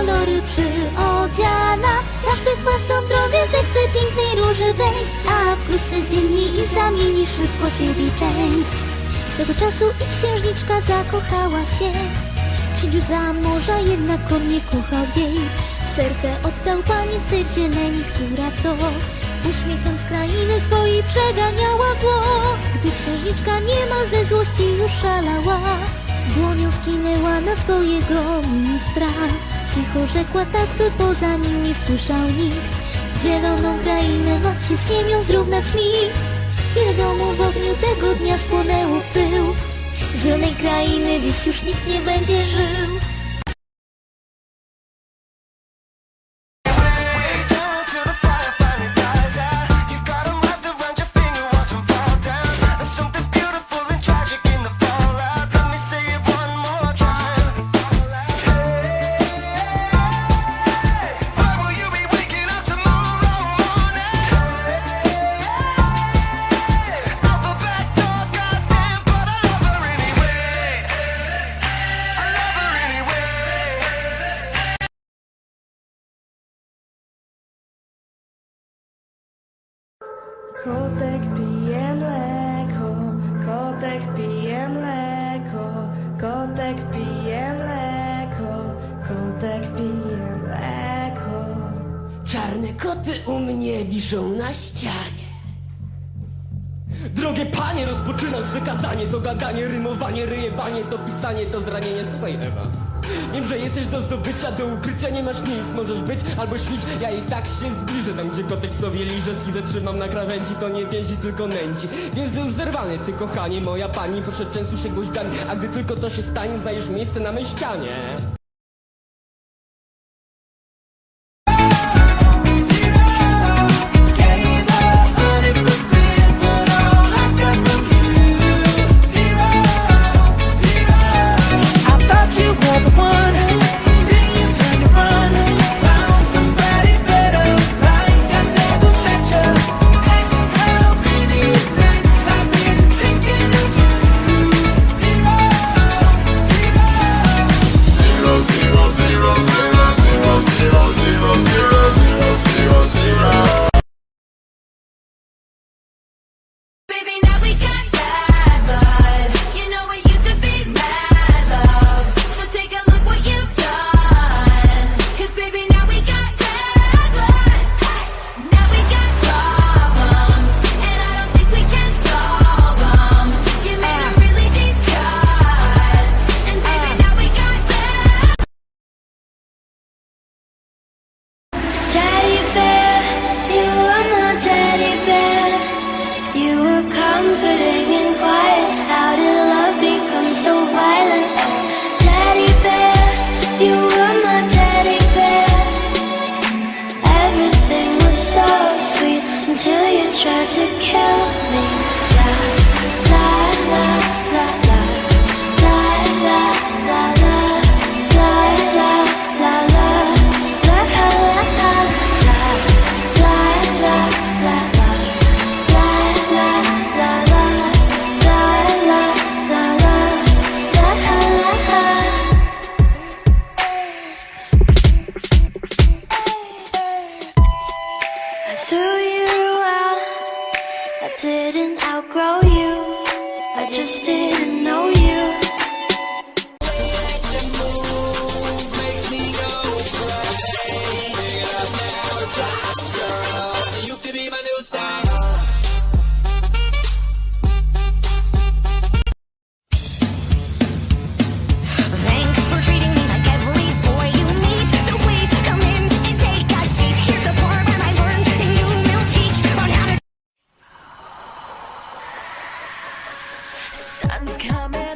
kolory przyodziana Każdy własną drogę zechce pięknej róży wejść A wkrótce zwiędnie i zamieni szybko siebie część. Swego czasu i księżniczka zakochała się. Księciu za morza jednak on nie kochał jej. Serce oddał panice w zieleni, która to Uśmiechem z krainy swojej przeganiała zło. Gdy księżniczka niemal ze złości już szalała Dłonią skinęła na swojego ministra Cicho rzekła tak, by poza nim nie słyszał nikt. Zieloną krainę macie z ziemią zrównać mi. Wiele domów w ogniu tego dnia spłonęło w pył. Zielonej krainy dziś już nikt nie będzie żył Kotek pije mleko, kotek pije mleko, kotek pije mleko, kotek pije mleko. Czarne koty u mnie wiszą na ścianie. Drogie panie, rozpoczynam kazanie. To gadanie, rymowanie, ryjebanie To pisanie, to zranienie. Słuchaj Ewa. Wiem, że jesteś do zdobycia, do ukrycia nie masz nic. Możesz być albo śnić, ja i tak się zbliżę. Tam gdzie kotek sobie liże, schizę trzymam na krawędzi. To nie więzi, tylko nęci Więc już zerwany, ty kochanie, moja pani. Proszę częstuj się gwoźdami, a gdy tylko to się stanie Znajdziesz miejsce na mej ścianie the one. I just Sun's coming